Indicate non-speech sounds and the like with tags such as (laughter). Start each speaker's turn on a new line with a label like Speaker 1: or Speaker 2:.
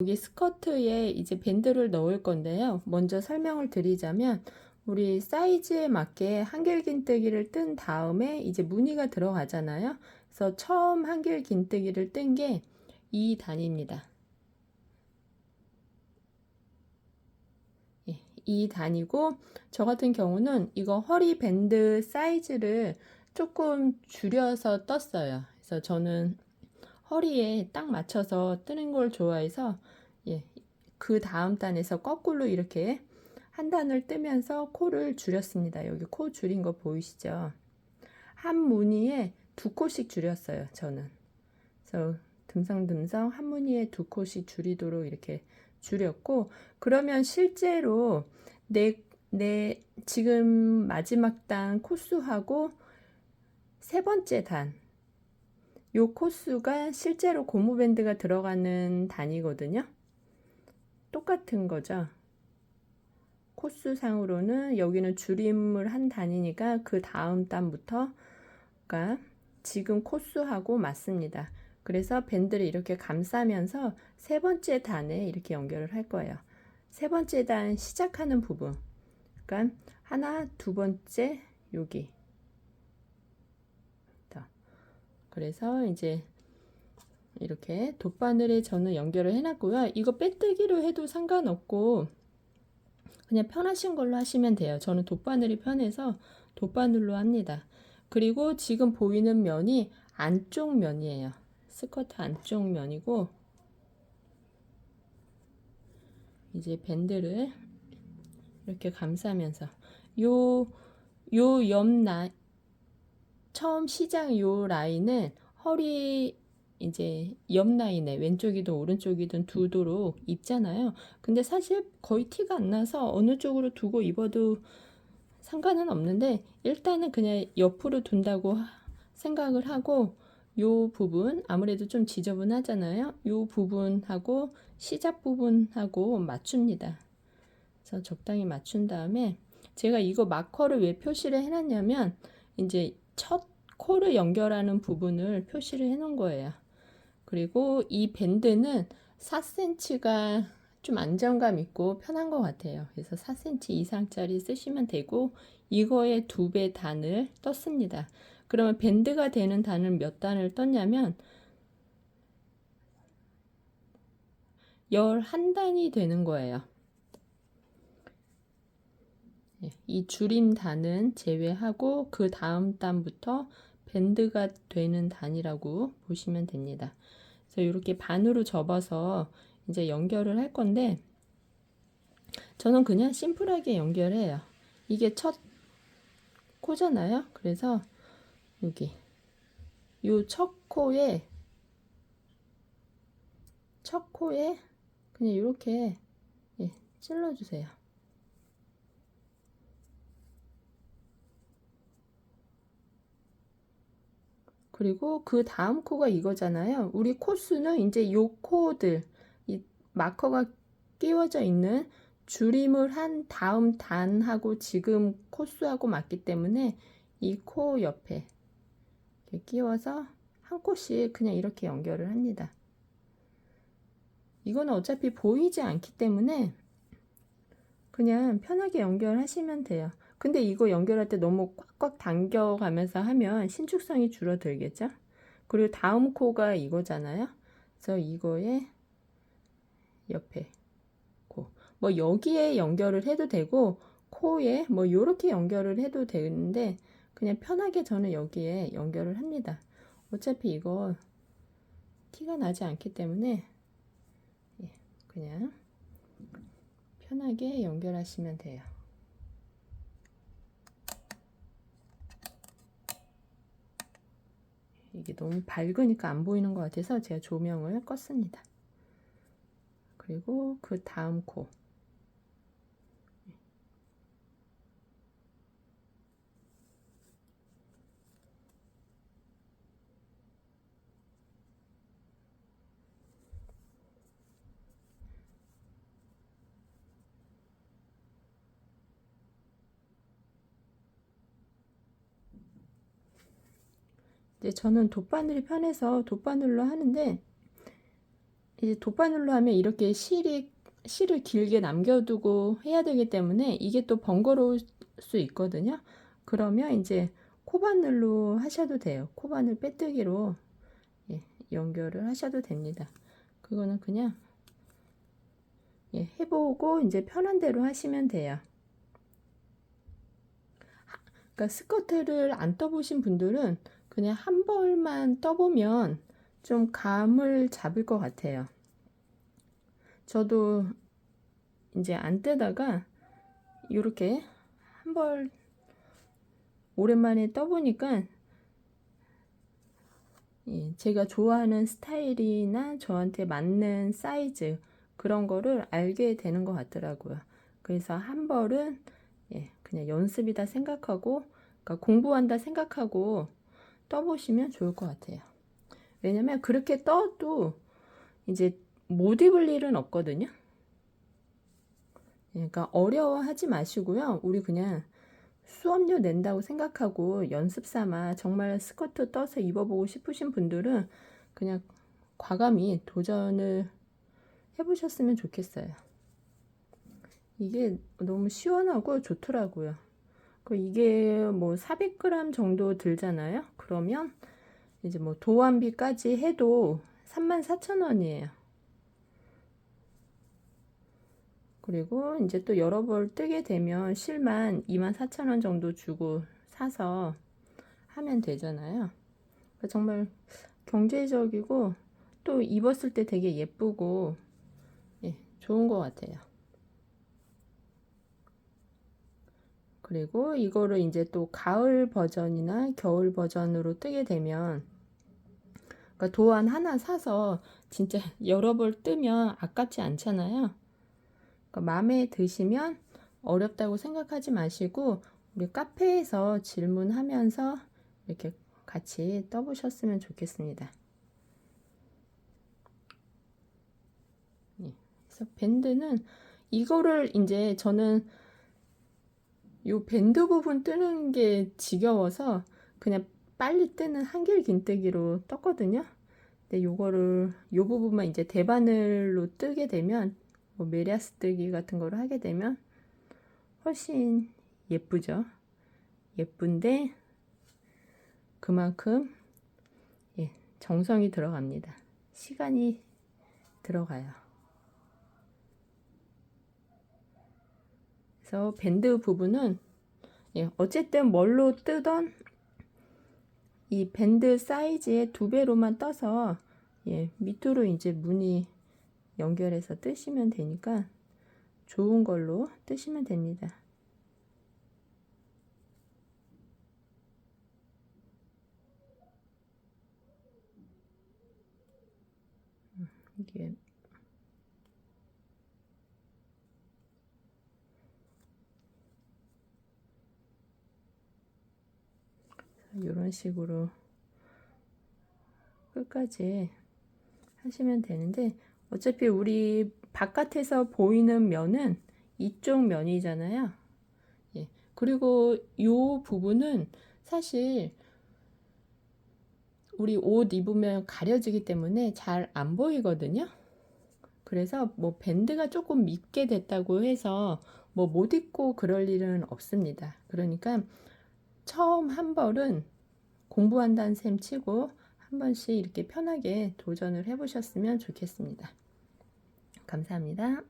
Speaker 1: 여기 스커트에 이제 밴드를 넣을 건데요. 먼저 설명을 드리자면 우리 사이즈에 맞게 한길긴뜨기를 뜬 다음에 이제 무늬가 들어가잖아요. 그래서 처음 한길긴뜨기를 뜬 게 이 단입니다. 예, 이 단이고 저 같은 경우는 이거 허리 밴드 사이즈를 조금 줄여서 떴어요. 그래서 저는 허리에 딱 맞춰서 뜨는 걸 좋아해서 예, 그 다음 단에서 거꾸로 이렇게 한 단을 뜨면서 코를 줄였습니다. 여기 코 줄인 거 보이시죠? 한 무늬에 두 코씩 줄였어요. 저는. 그래서 듬성듬성 한 무늬에 두 코씩 줄이도록 이렇게 줄였고 그러면 실제로 내, 내 지금 마지막 단 코수하고 세 번째 단 요 코수가 실제로 고무밴드가 들어가는 단이거든요. 똑같은 거죠. 코수 상으로는 여기는 줄임을 한 단이니까 그 다음 단부터가 지금 코수하고 맞습니다. 그래서 밴드를 이렇게 감싸면서 세 번째 단에 이렇게 연결을 할 거예요. 세 번째 단 시작하는 부분. 그러니까 하나, 두 번째 여기. 그래서 이제 이렇게 돗바늘에 저는 연결을 해놨고요. 이거 빼뜨기로 해도 상관없고 그냥 편하신 걸로 하시면 돼요. 저는 돗바늘이 편해서 돗바늘로 합니다. 그리고 지금 보이는 면이 안쪽 면이에요. 스커트 안쪽 면이고 이제 밴드를 이렇게 감싸면서 요 요 옆 나 처음 시작 요 라인은 허리 이제 옆 라인에 왼쪽이든 오른쪽이든 두도록 입잖아요. 근데 사실 거의 티가 안 나서 어느 쪽으로 두고 입어도 상관은 없는데 일단은 그냥 옆으로 둔다고 생각을 하고 요 부분 아무래도 좀 지저분하잖아요. 요 부분하고 시작 부분하고 맞춥니다. 그래서 적당히 맞춘 다음에 제가 이거 마커를 왜 표시를 해놨냐면 이제 첫 코를 연결하는 부분을 표시를 해 놓은 거예요. 그리고 이 밴드는 4cm가 좀 안정감 있고 편한 것 같아요. 그래서 4cm 이상짜리 쓰시면 되고 이거의 두 배 단을 떴습니다. 그러면 밴드가 되는 단을 몇 단을 떴냐면 11단이 되는 거예요. 예, 이 줄임 단은 제외하고 그 다음 단부터 밴드가 되는 단이라고 보시면 됩니다. 그래서 이렇게 반으로 접어서 이제 연결을 할 건데 저는 그냥 심플하게 연결해요. 이게 첫 코잖아요. 그래서 여기 요첫 코에 첫 코에 그냥 이렇게 예, 찔러주세요. 그리고 그 다음 코가 이거잖아요. 우리 코수는 이제 요 코들, 이 마커가 끼워져 있는 줄임을 한 다음 단하고 지금 코수하고 맞기 때문에 이 코 옆에 끼워서 한 코씩 그냥 이렇게 연결을 합니다. 이거는 어차피 보이지 않기 때문에 그냥 편하게 연결하시면 돼요. 근데 이거 연결할 때 너무 꽉꽉 당겨가면서 하면 신축성이 줄어들겠죠? 그리고 다음 코가 이거잖아요. 그래서 이거에 옆에 코. 뭐 여기에 연결을 해도 되고 코에 뭐 요렇게 연결을 해도 되는데 그냥 편하게 저는 여기에 연결을 합니다. 어차피 이거 티가 나지 않기 때문에 예, 그냥 편하게 연결하시면 돼요. 이게 너무 밝으니까 안 보이는 것 같아서 제가 조명을 껐습니다. 그리고 그 다음 코. 이제 저는 돗바늘이 편해서 돗바늘로 하는데 이제 돗바늘로 하면 이렇게 실이 실을 길게 남겨두고 해야 되기 때문에 이게 또 번거로울 수 있거든요. 그러면 이제 코바늘로 하셔도 돼요. 코바늘 빼뜨기로 예, 연결을 하셔도 됩니다. 그거는 그냥 예, 해보고 이제 편한 대로 하시면 돼요. 하- 그러니까 스커트를 안 떠보신 분들은 그냥 한 벌만 떠보면 좀 감을 잡을 것 같아요. 저도 이제 안 뜨다가 이렇게 한 벌 오랜만에 떠보니까 예, 제가 좋아하는 스타일이나 저한테 맞는 사이즈 그런 거를 알게 되는 것 같더라고요. 그래서 한 벌은 예, 그냥 연습이다 생각하고 그러니까 공부한다 생각하고 떠보시면 좋을 것 같아요. 왜냐면 그렇게 떠도 이제 못 입을 일은 없거든요. 그러니까 어려워하지 마시고요. 우리 그냥 수업료 낸다고 생각하고 연습 삼아 정말 스커트 떠서 입어보고 싶으신 분들은 그냥 과감히 도전을 해보셨으면 좋겠어요. 이게 너무 시원하고 좋더라고요. 그 이게 뭐 400g 정도 들잖아요. 그러면 이제 뭐 도안비까지 해도 34,000원이에요. 그리고 이제 또 여러 벌 뜨게 되면 실만 24,000원 정도 주고 사서 하면 되잖아요. 그러니까 정말 경제적이고 또 입었을 때 되게 예쁘고 예, 좋은 것 같아요. 그리고 이거를 이제 또 가을 버전이나 겨울 버전으로 뜨게 되면 그러니까 도안 하나 사서 진짜 (laughs) 여러 벌 뜨면 아깝지 않잖아요. 그러니까 마음에 드시면 어렵다고 생각하지 마시고 우리 카페에서 질문하면서 이렇게 같이 떠보셨으면 좋겠습니다. 예, 그래서 밴드는 이거를 이제 저는 요 밴드 부분 뜨는 게 지겨워서 그냥 빨리 뜨는 한길 긴뜨기로 떴거든요. 근데 요거를 요 부분만 이제 대바늘로 뜨게 되면 뭐 메리아스 뜨기 같은 거를 하게 되면 훨씬 예쁘죠. 예쁜데 그만큼 예, 정성이 들어갑니다. 시간이 들어가요. 그래서 밴드 부분은 예, 어쨌든 뭘로 뜨던 이 밴드 사이즈의 두 배로만 떠서 예, 밑으로 이제 무늬 연결해서 뜨시면 되니까 좋은 걸로 뜨시면 됩니다. 음, 이게 이런 식으로 끝까지 하시면 되는데 어차피 우리 바깥에서 보이는 면은 이쪽 면이잖아요. 예. 그리고 이 부분은 사실 우리 옷 입으면 가려지기 때문에 잘 안 보이거든요. 그래서 뭐 밴드가 조금 밉게 됐다고 해서 뭐 못 입고 그럴 일은 없습니다. 그러니까 처음 한 벌은 공부한다는 셈 치고 한 번씩 이렇게 편하게 도전을 해보셨으면 좋겠습니다. 감사합니다.